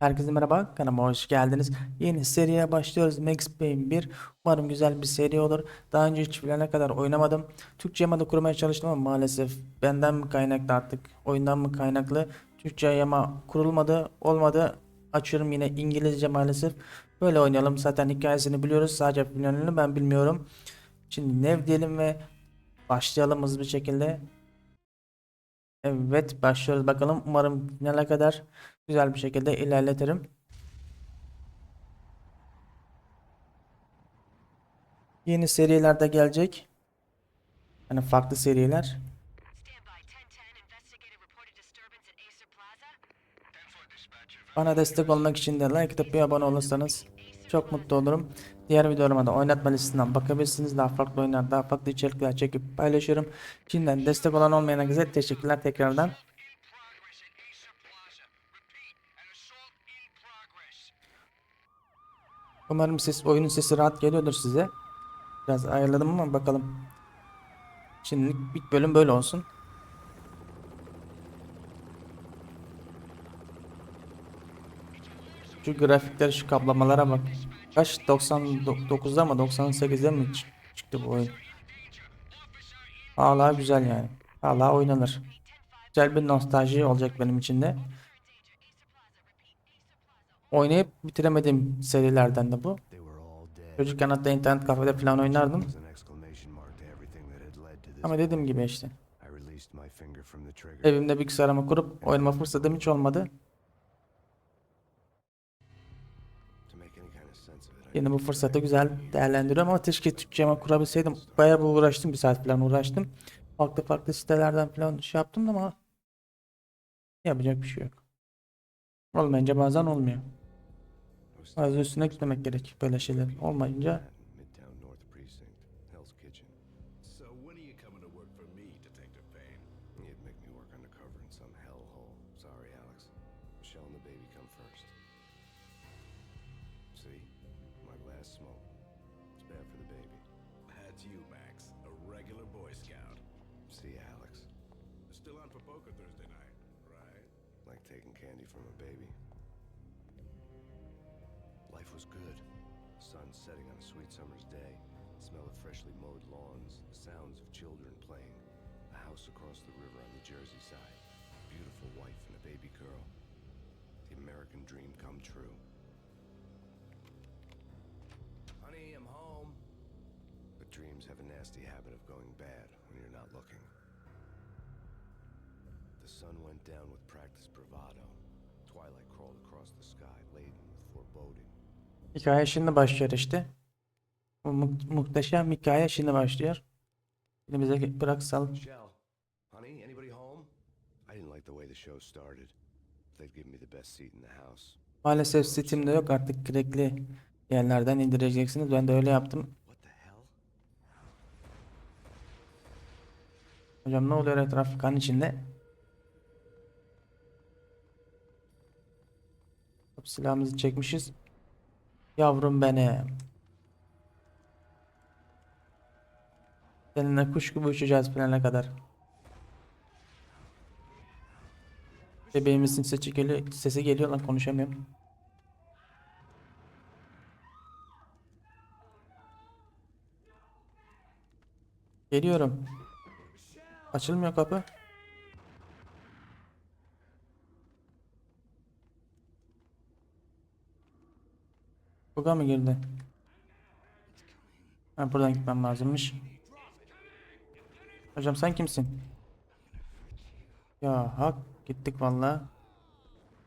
Herkese merhaba, kanalıma hoş geldiniz. Yeni seriye başlıyoruz. Max Payne 1. Umarım güzel bir seri olur. Daha önce hiç filene kadar oynamadım. Türkçe yama da kurmaya çalıştım ama maalesef benden mi kaynaklı artık, oyundan mı kaynaklı Türkçe yama kurulmadı, olmadı. Açıyorum yine İngilizce maalesef. Böyle oynayalım. Zaten hikayesini biliyoruz. Sadece filanını ben bilmiyorum. Şimdi nev diyelim ve başlayalım hızlı bir şekilde. Evet başlıyoruz bakalım. Umarım finale kadar güzel bir şekilde ilerletirim. Yeni seriler de gelecek. Yani farklı seriler. Stand by 1010. Investigated reported disturbance at Acer Plaza. Bana destek olmak için de like atıp abone olursanız çok mutlu olurum. Diğer videolarıma da oynatma listesinden bakabilirsiniz. Daha farklı oyunlar, daha farklı içerikler çekip paylaşıyorum. Şimdiden destek olan olmayan herkese teşekkürler tekrardan. Umarım ses, oyunun sesi rahat geliyordur size. Biraz ayarladım ama bakalım. Şimdilik ilk bölüm böyle olsun. Şu grafikler, şu kaplamalara bak. Kaç? 99'da mı 98'de mi çı- çıktı bu oyun? Hala güzel yani. Hala oynanır. Güzel bir nostalji olacak benim için de. Oynayıp bitiremediğim serilerden de bu. Çocukken hatta internet kafede falan oynardım. Ama dediğim gibi işte. Evimde bilgisayarımı kurup oynama fırsatım hiç olmadı. Yine bu fırsatı güzel değerlendiriyorum ama keşke Türkçe'ye kurabilseydim. Bayağı bir uğraştım. Bir saat falan uğraştım. Farklı farklı sitelerden falan şey yaptım da ama yapacak bir şey yok. Olmayınca bazen olmuyor. Bazen üstüne gitmemek gerek böyle şeyler. Olmayınca last smoke. It's bad for the baby. That's you, Max, a regular Boy Scout. See, Alex. Still on for poker Thursday night, right? Like taking candy from a baby. Life was good. Sun setting on a sweet summer's day. Smell of freshly mowed lawns. The sounds of children playing. A house across the river on the Jersey side. Beautiful wife and a baby girl. The American dream come true. Honey, I'm home. But dreams have a nasty habit of going bad when you're not looking. The sun went down with practiced bravado. Twilight crawled across the sky, laden with foreboding. hikaye şimdi başlıyor işte. Bu mu- muhteşem hikaye şimdi başlıyor. Şimdi bize ge- bırak sal. Michelle, honey, anybody home? I didn't like the way the show started. They'd give me the best seat in the house. Maalesef Steam'de yok artık crackli yerlerden indireceksiniz. Ben de öyle yaptım. Hocam ne oluyor etraf kan içinde? Silahımızı çekmişiz. Yavrum benim. Seninle kuş gibi uçacağız plana kadar. Bebeğimizin sesi geliyor, sesi geliyor lan konuşamıyorum. Geliyorum. Açılmıyor kapı. Buga mı girdi? Ha, buradan gitmem lazımmış. Hocam sen kimsin? Ya hak gittik vallahi.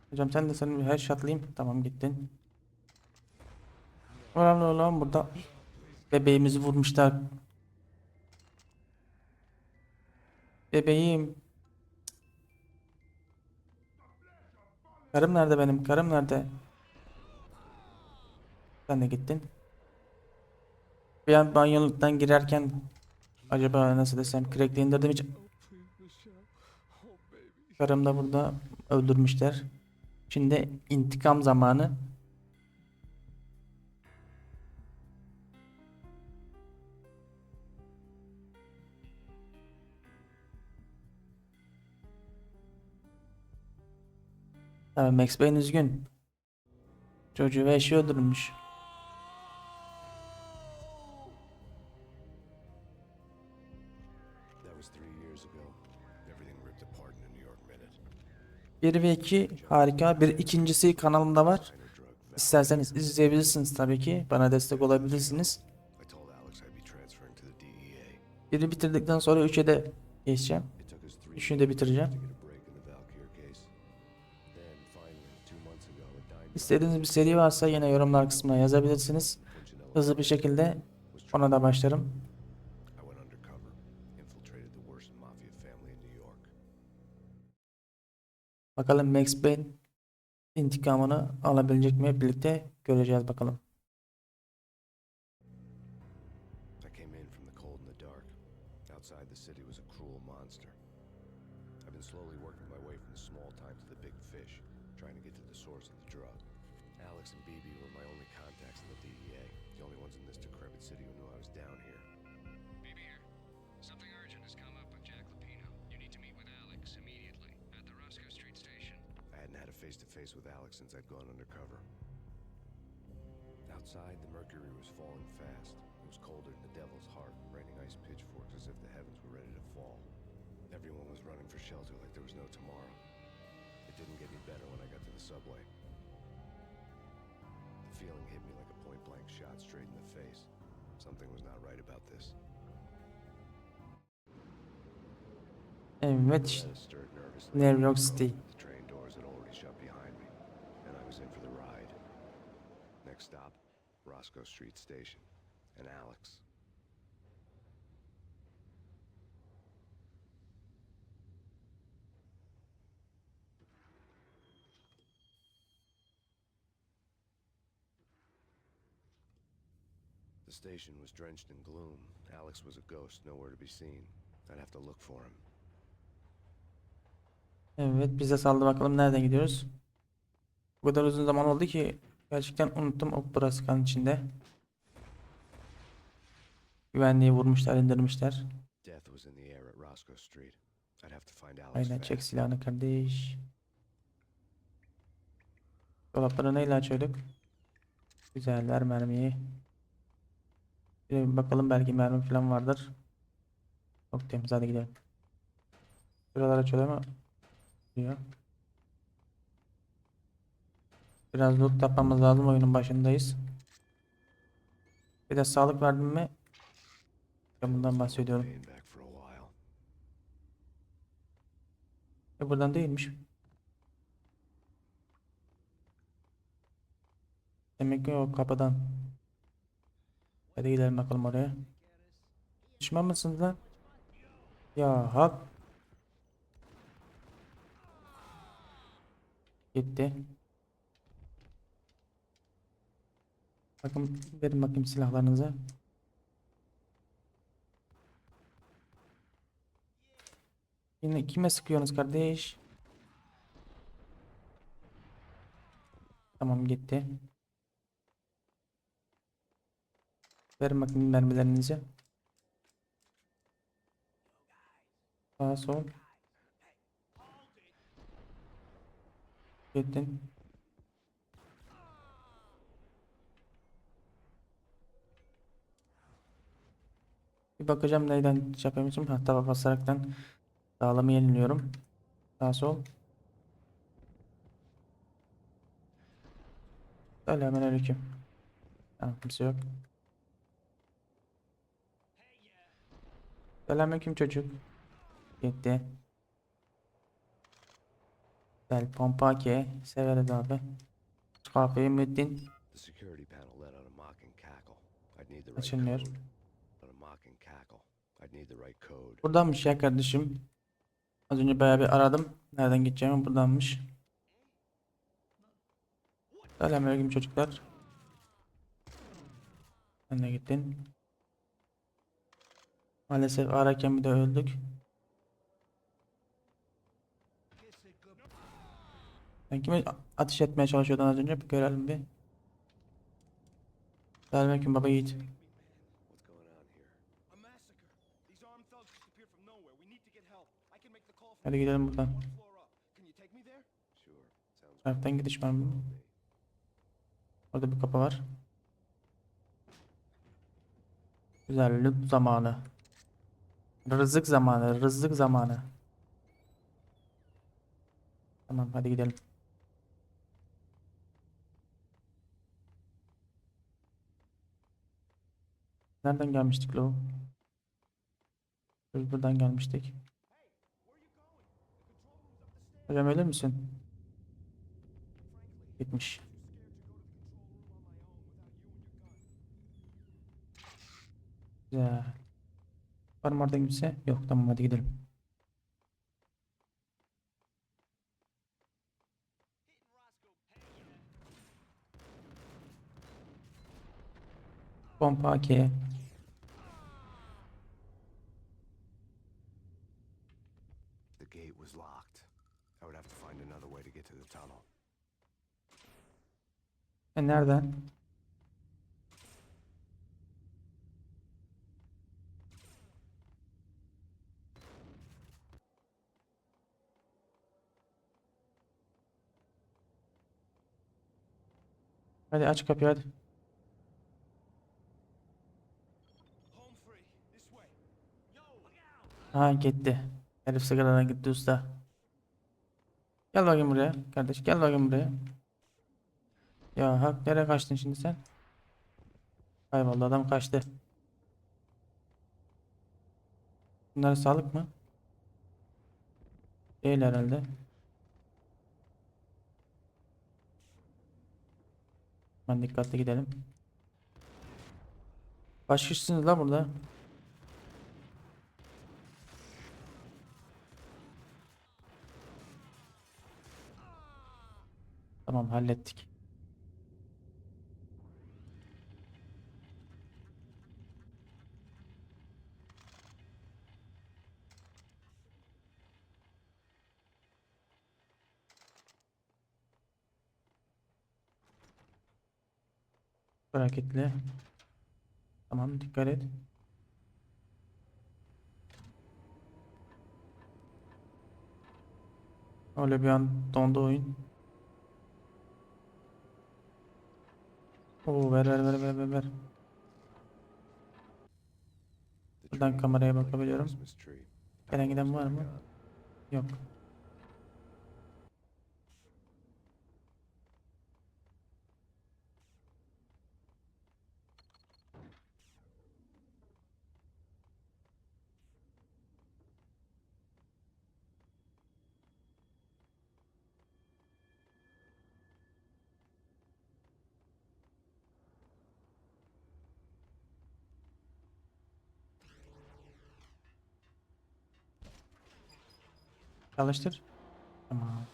Hocam sen de seni bir headshotlayayım. Tamam gittin. Önemli olan burada bebeğimizi vurmuşlar. Bebeğim. Karım nerede benim? Karım nerede? Sen de gittin. Bir an banyoluktan girerken acaba nasıl desem crack'le indirdim hiç. Karım da burada öldürmüşler. Şimdi intikam zamanı. Tabii Max Payne üzgün. Çocuğu ve eşi. 1 ve 2 harika. Bir ikincisi kanalımda var. İsterseniz izleyebilirsiniz tabii ki. Bana destek olabilirsiniz. DEA. Biri bitirdikten sonra 3'e de geçeceğim. It took us three Üçünü de bitireceğim. İstediğiniz bir seri varsa yine yorumlar kısmına yazabilirsiniz. Hızlı bir şekilde ona da başlarım. Bakalım Max Payne intikamını alabilecek mi? Birlikte göreceğiz bakalım. Face to face with Alex since I'd gone undercover. Outside, the mercury was falling fast. It was colder than the devil's heart, raining ice pitchforks as if the heavens were ready to fall. Everyone was running for shelter like there was no tomorrow. It didn't get any better when I got to the subway. The feeling hit me like a point blank shot straight in the face. Something was not right about this. Evet işte Lettuce stirred nervously. New York City. The train doors had already shut behind me, and I was in for the ride. Next stop, Roscoe Street Station, and Alex. The station was drenched in gloom. Alex was a ghost, nowhere to be seen. I'd have to look for him. Evet bize saldı bakalım nereden gidiyoruz. Bu kadar uzun zaman oldu ki gerçekten unuttum o burası kan içinde. Güvenliği vurmuşlar indirmişler. Aynen çek silahını kardeş. Dolapları neyle açıyorduk? Güzeller mermiyi. Bir bakalım belki mermi falan vardır. Çok temiz hadi gidelim. Buralar açılıyor mu? Diyor. Biraz loot yapmamız lazım oyunun başındayız. Bir de sağlık verdim mi? Ben bundan bahsediyorum. E buradan değilmiş. Demek ki o kapıdan. Hadi gidelim bakalım oraya. Düşman mısınız lan? Ya hak. Gitti. Bakın verin bakayım silahlarınızı. Yine kime sıkıyorsunuz kardeş? Tamam gitti. Verin bakayım mermilerinizi. Sağa sol. Gittin. Bir bakacağım neyden şey yapıyormuşum. Hatta basaraktan Dağılımı yeniliyorum. Sağ sol. Selamünaleyküm. Tamam kimse yok. Selamünaleyküm çocuk. Gitti. Gel pompa ki severiz abi. Kahveyi müddin. Açılmıyor. Buradanmış ya kardeşim. Az önce bayağı bir aradım. Nereden gideceğimi buradanmış. Selamünaleyküm çocuklar. Sen de gittin. Maalesef ararken bir de öldük. Sen kime ateş etmeye çalışıyordun az önce? Bir görelim bir. Selamünaleyküm baba yiğit. Hadi gidelim buradan. Taraftan gidiş var mı? Orada bir kapı var. Güzel loot zamanı. Rızık zamanı, rızık zamanı. Tamam hadi gidelim. Nereden gelmiştik lo? Biz buradan gelmiştik. Hocam ölür müsün? Gitmiş. Güzel. Var mı orada kimse? Yok tamam hadi gidelim. Pompa AK. The gate was locked. I would have to find another way to get to the tunnel. E nereden? Hadi aç kapıyı hadi. Ha gitti. Herif sigaradan gitti usta. Gel bakayım buraya kardeş gel bakayım buraya. Ya hak nereye kaçtın şimdi sen? Kayboldu adam kaçtı. Bunlar sağlık mı? Değil herhalde. Ben dikkatli gidelim. Kaç kişisiniz burada? Tamam hallettik. Hareketli. Tamam dikkat et. Öyle bir an dondu oyun. Oo ver ver ver ver ver ver. Buradan kameraya bakabiliyorum. Gelen giden var mı? Yok. Çalıştır. Tamam.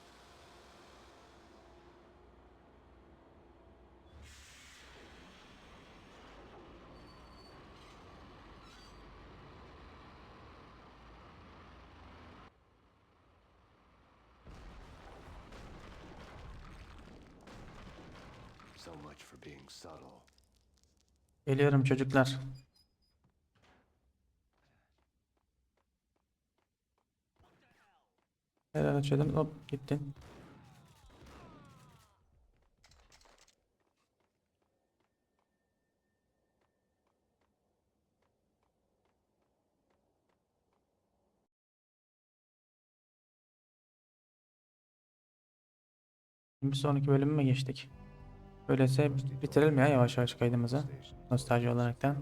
So much for being subtle. Geliyorum çocuklar. Açıyordum. Hop gitti. Bir sonraki bölüme mi geçtik? Öyleyse bitirelim ya yavaş yavaş kaydımızı. Nostalji olaraktan.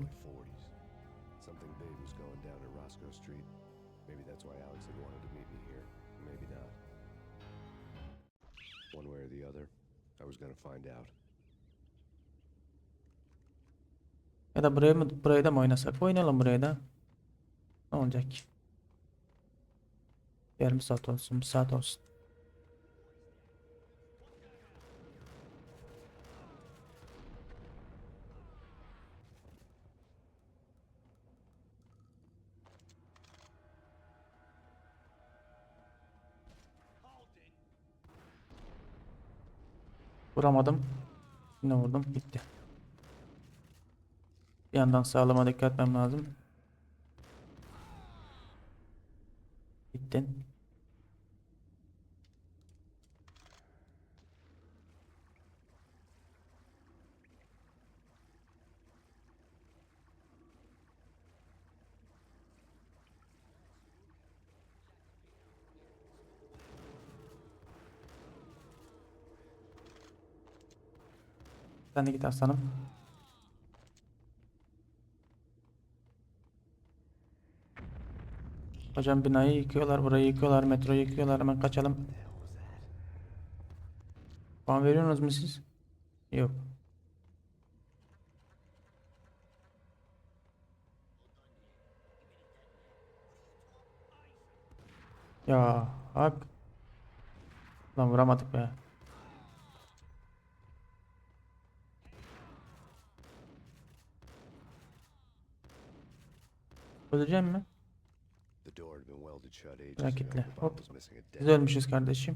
Was gonna find out. Ya da buraya mı burayı da mı oynasak? Oynayalım burayı da. Ne olacak? Yarım saat olsun, bir saat olsun. Vuramadım. Yine vurdum. Gitti. Bir yandan sağlama dikkat etmem lazım. Gittin. Sen de git aslanım. Hocam binayı yıkıyorlar, burayı yıkıyorlar, metroyu yıkıyorlar. Hemen kaçalım. Puan veriyorsunuz mu siz? Yok. Ya hak. Lan vuramadık be. Öleceğim mi? The door had been welded shut ages Bırak ago. İtle. The bomb Hop. Biz ölmüşüz kardeşim.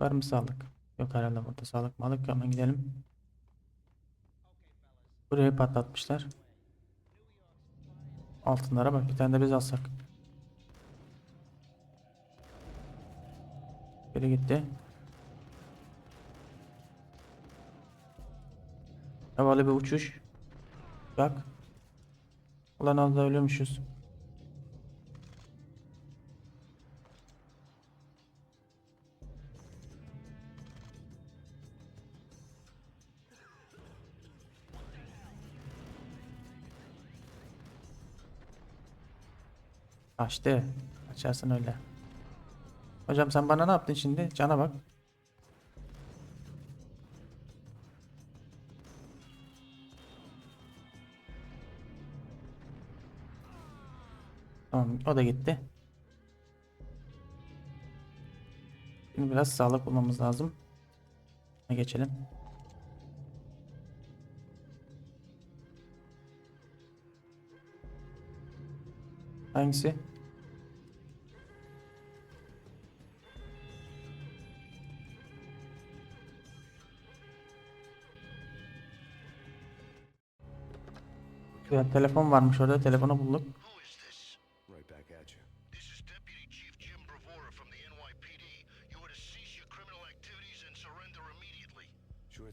Var mı sağlık? Yok herhalde burada sağlık malık hemen gidelim. Burayı patlatmışlar. Altınlara bak bir tane de biz alsak. Biri gitti. Havalı bir uçuş. Bak. Ulan az da ölüyormuşuz. Açtı. Açarsın öyle. Hocam sen bana ne yaptın şimdi? Cana bak. Tamam o da gitti. Şimdi biraz sağlık bulmamız lazım. Geçelim. Hangisi? Ya, telefon varmış orada. Telefonu bulduk.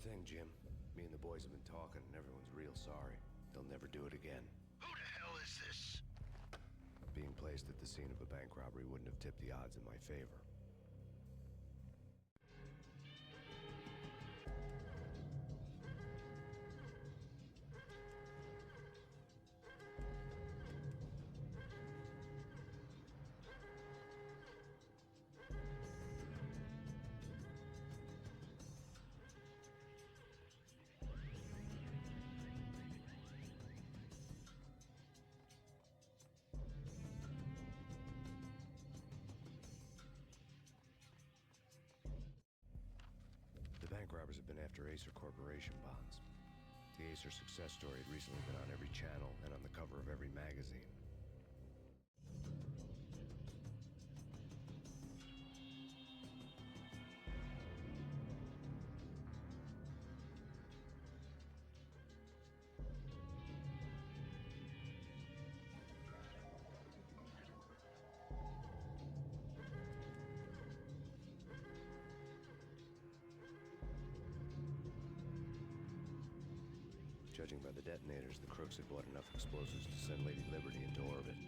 Thing, Jim. Me and the boys have been talking, and everyone's real sorry. They'll never do it again. Who the hell is this? Being placed at the scene of a bank robbery wouldn't have tipped the odds in my favor. Robbers have been after Acer Corporation bonds. The Acer success story had recently been on every channel and on the cover of every magazine. Had bought enough explosives to send Lady Liberty into orbit.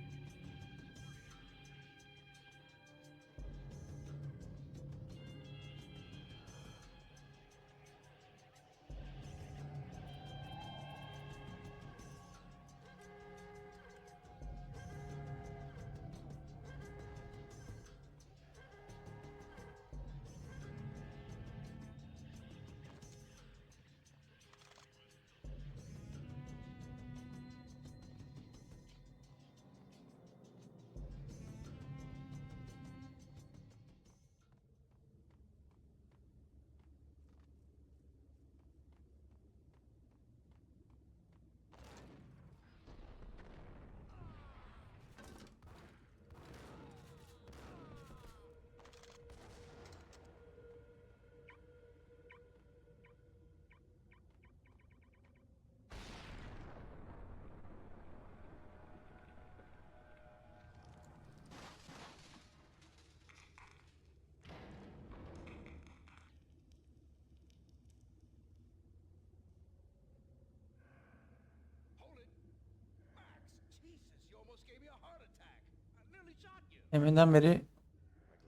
Deminden beri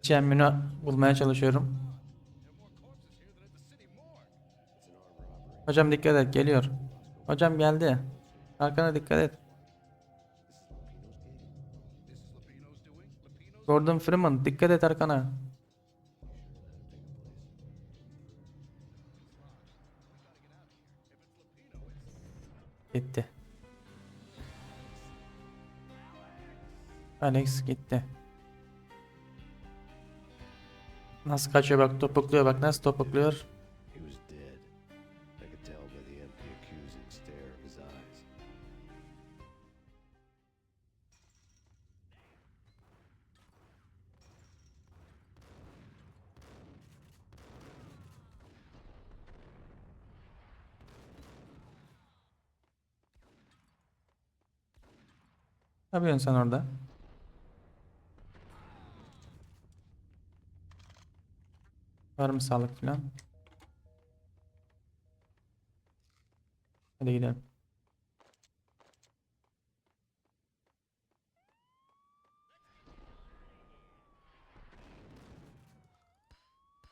yönü bulmaya çalışıyorum. Hocam dikkat et geliyor. Hocam geldi. Arkana dikkat et. Gordon Freeman dikkat et arkana. Gitti. Alex gitti. Nasıl kaçıyor bak topukluyor bak nasıl topukluyor. Ne yapıyorsun sen orada? Var mı sağlık falan? Hadi gidelim.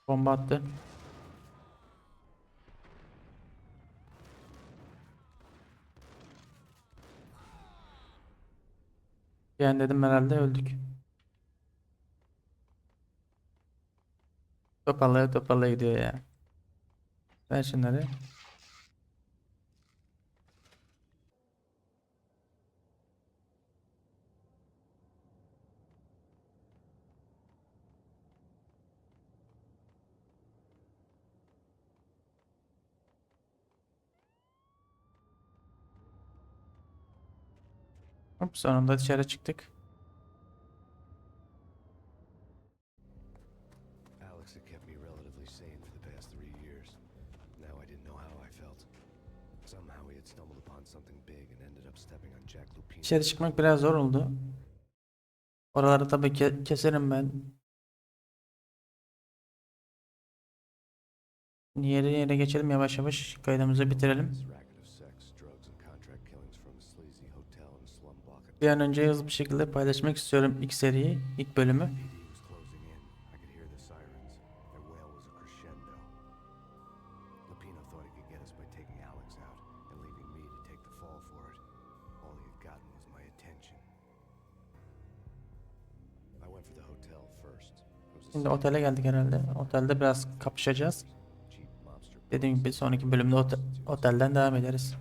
Bomba attı. Yani dedim herhalde öldük. Toparlaya toparlaya gidiyor ya. Ver şunları. Hop sonunda dışarı çıktık. Dışarı çıkmak biraz zor oldu. Oraları tabii ke- keserim ben. Yere yere geçelim yavaş yavaş kaydımızı bitirelim. Bir an önce hızlı bir şekilde paylaşmak istiyorum ilk seriyi, ilk bölümü. Şimdi otele geldik herhalde. Otelde biraz kapışacağız. Dediğim gibi sonraki bölümde ote- otelden devam ederiz.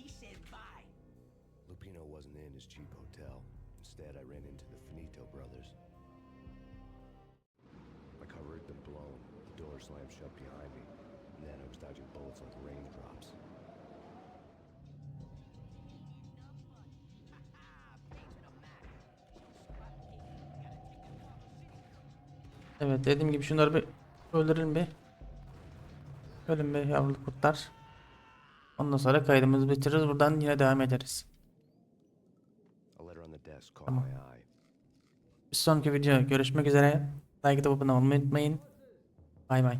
He said bye. Lupino wasn't in his cheap hotel. Instead, I ran into the Finito brothers. My cover had been blown. The door slammed shut behind me. And then I was dodging bullets like raindrops. Evet dediğim gibi şunları bir öldürelim bir. Ölün bir yavru kurtlar. Ondan sonra kaydımızı bitiririz. Buradan yine devam ederiz. Tamam. Bir sonraki video görüşmek üzere. Like abone olmayı unutmayın. Bay bay.